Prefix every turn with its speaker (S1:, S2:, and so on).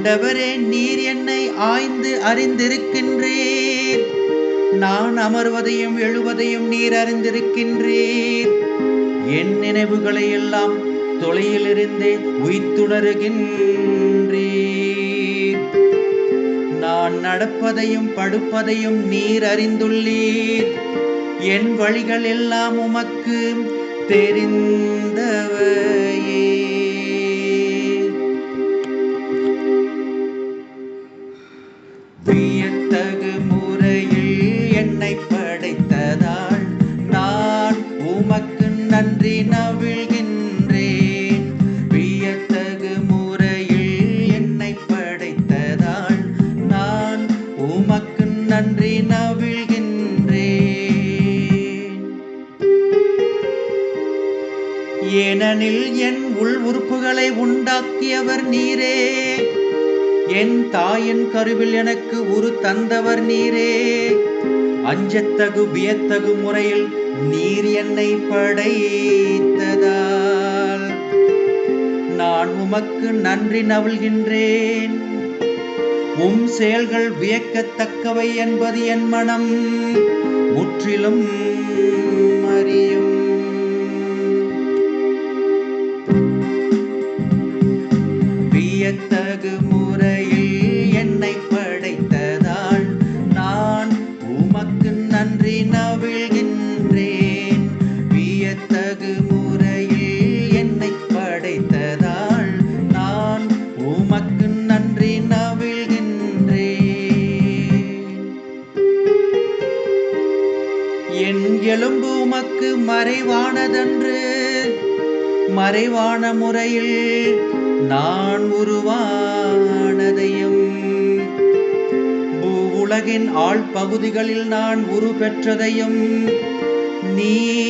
S1: ஆண்டவரே நீர் என்னை ஆய்ந்து அறிந்திருக்கின்றீர். நான் அமர்வதையும் எழுவதையும் நீர் அறிந்திருக்கின்றீர். என் நினைவுகளை எல்லாம் தொலையிலிருந்தே உய்த்துணருகின்றீர். நான் நடப்பதையும் படுப்பதையும் நீர் அறிந்துள்ளீர். என் வழிகள் எல்லாம் உமக்கு தெரிந்தவையே. நன்றி நவிழ்கின்றேன் ஏனெனில் என் உள் உறுப்புகளை உண்டாக்கியவர் நீரே. என் தாயின் கருவில் எனக்கு உரு தந்தவர் நீரே. அஞ்சத்தகு வியத்தகு முறையில் நீர் என்னை படைத்ததால் நான் உமக்கு நன்றி நவிழ்கின்றேன். உம் செயல்கள் வியக்கத்தக்கவை என்பது என் மனம். முற்றிலும் அறியும். வியத்தகு முறையில் என்னை என் எலும்பு உமக்கு மறைவானதன்று. மறைவான முறையில் நான் உருவானதையும். உலகின் ஆள் பகுதிகளில் நான் உரு பெற்றதையும் நீரறிந்திரும்.